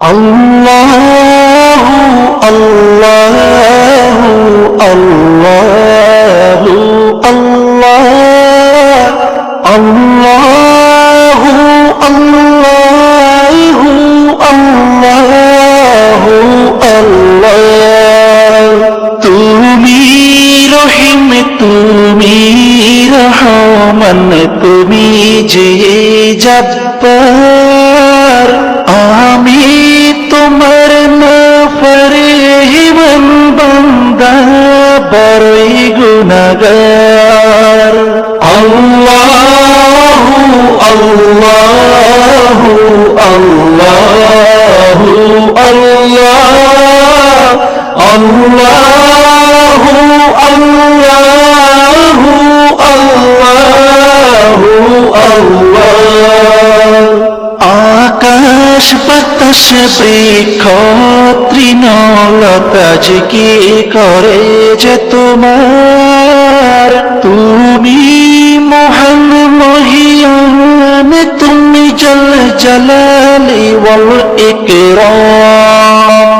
الله الله الله الله الله তুমি রহিম তুমি রহমান তুমি যে জব্বার গুণাগার। আল্লাহ আল্লাহ আল্লাহ আল্লাহ। আল্লাহ আল্লাহ। আকাশ বাতাস বৃক্ষ তৃণলতা যে কি করে যে তোমার? তুমি মহান মহিয়ান, তুমি জল জলালি বল ইকরাম